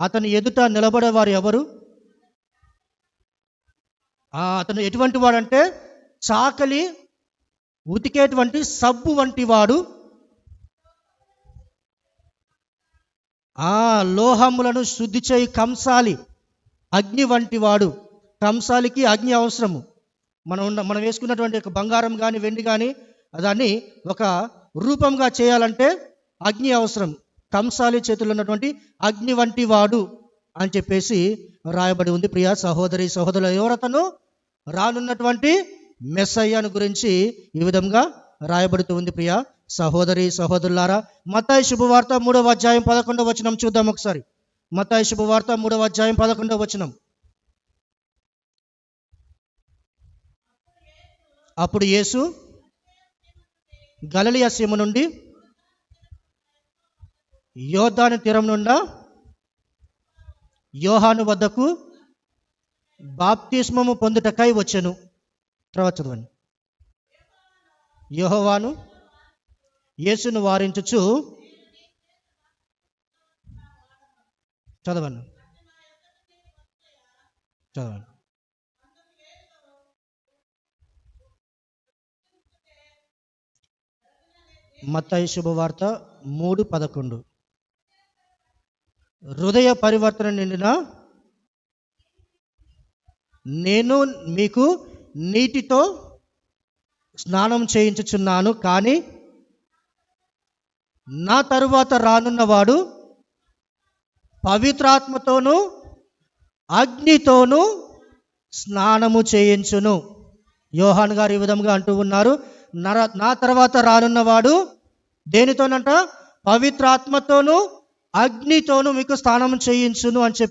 అతని ఎదుట నిలబడేవారు ఎవరు? అతను ఎటువంటి వాడంటే చాకలి ఉతికేటువంటి సబ్బు వంటి వాడు. ఆ లోహములను శుద్ధి చేయి కంసాలి అగ్ని వంటి వాడు. కంసాలికి అగ్ని అవసరము. మనం ఉన్న మనం వేసుకున్నటువంటి ఒక బంగారం కానీ వెండి కానీ దాన్ని ఒక రూపంగా చేయాలంటే అగ్ని అవసరం. కంసాలి చేతుల్లో ఉన్నటువంటి అగ్ని వంటి వాడు అని చెప్పేసి రాయబడి ఉంది. ప్రియా సహోదరి సహోదరుల ఎవరతను రానున్నటువంటి మెస్సయ్యను గురించి ఈ విధంగా రాయబడుతూ ఉంది. ప్రియా సహోదరి సహోదరులారా మతాయి శుభవార్త మూడవ అధ్యాయం పదకొండవ వచనం చూద్దాం ఒకసారి. మతాయి శుభవార్త మూడవ అధ్యాయం పదకొండవ వచనం. అప్పుడు యేసు గలలియ సీమ నుండి యోధాను తీరం నుండా యోహాను వద్దకు బాప్తిస్మము పొందుటకై వచ్చాను. తర్వాత చదవండి. యోహవాను యేసును వారించుచు చదవండి. చదవండి. మత్తాయి శుభవార్త మూడు పదకొండు. హృదయ పరివర్తన నిండిన నేను మీకు నీటితో స్నానం చేయించుచున్నాను కానీ నా తరువాత రానున్నవాడు పవిత్రాత్మతోనూ అగ్నితోనూ స్నానము చేయించును. యోహాన్ గారు ఈ విధంగా అంటూ ఉన్నారు. నర నా తర్వాత రానున్నవాడు దేనితోనంట? పవిత్రాత్మతోనూ అగ్నితోనూ మీకు స్నానం చేయించును అని చెప్పి